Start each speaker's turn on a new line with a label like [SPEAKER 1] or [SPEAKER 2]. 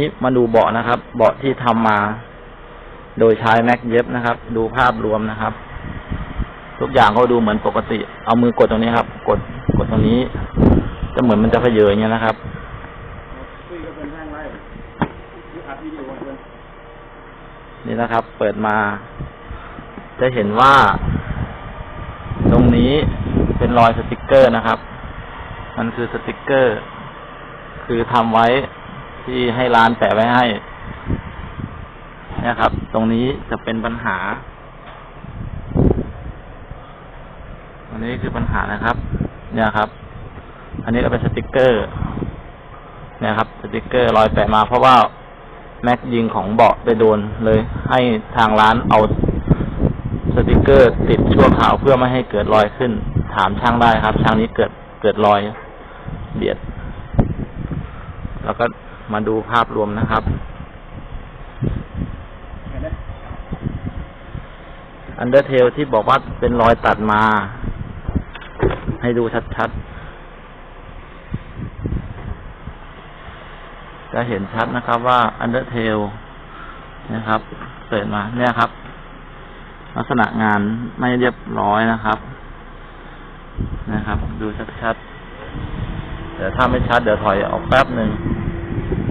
[SPEAKER 1] นี้มาดูเบาะนะครับ เบาะที่ทำมา โดยใช้แม็กเย็บนะครับ ดูภาพรวมนะครับ ทุกอย่างก็ดูเหมือนปกติ เอามือกดตรงนี้ครับ กดกดตรงนี้ จะเหมือนมันจะเพเยออย่างเงี้ยนะครับ
[SPEAKER 2] นี่น
[SPEAKER 1] นี่นะครับ เปิดมา จะเห็นว่า ตรงนี้เป็นรอยสติกเกอร์นะครับ มันคือสติกเกอร์ คือทำไว้ ที่ให้ร้านแปะไว้ให้เนี่ยครับ ตรงนี้จะเป็นปัญหา อันนี้คือปัญหานะครับ เนี่ยครับ อันนี้ก็เป็นสติกเกอร์เนี่ยครับ สติกเกอร์รอยแปะมาเพราะว่าแม็กยิงของเบาะไปโดนเลย ให้ทางร้านเอาสติกเกอร์ติดชั่วคราวเพื่อไม่ให้เกิดรอยขึ้น ถามช่างได้ครับ ช่างนี้เกิดเกิดรอยเบียด แล้วก็ มาดูภาพรวมนะครับ อันเดอร์เทลที่บอกว่าเป็นรอยตัดมา ให้ดูชัดๆ จะเห็นชัดนะครับว่าอันเดอร์เทลนะครับเปิดมาเนี่ยครับ ลักษณะงานไม่เรียบร้อยนะครับ นะครับ ดูชัดๆแต่ถ้าไม่ชัดเดี๋ยวถอยออกแป๊บหนึ่ง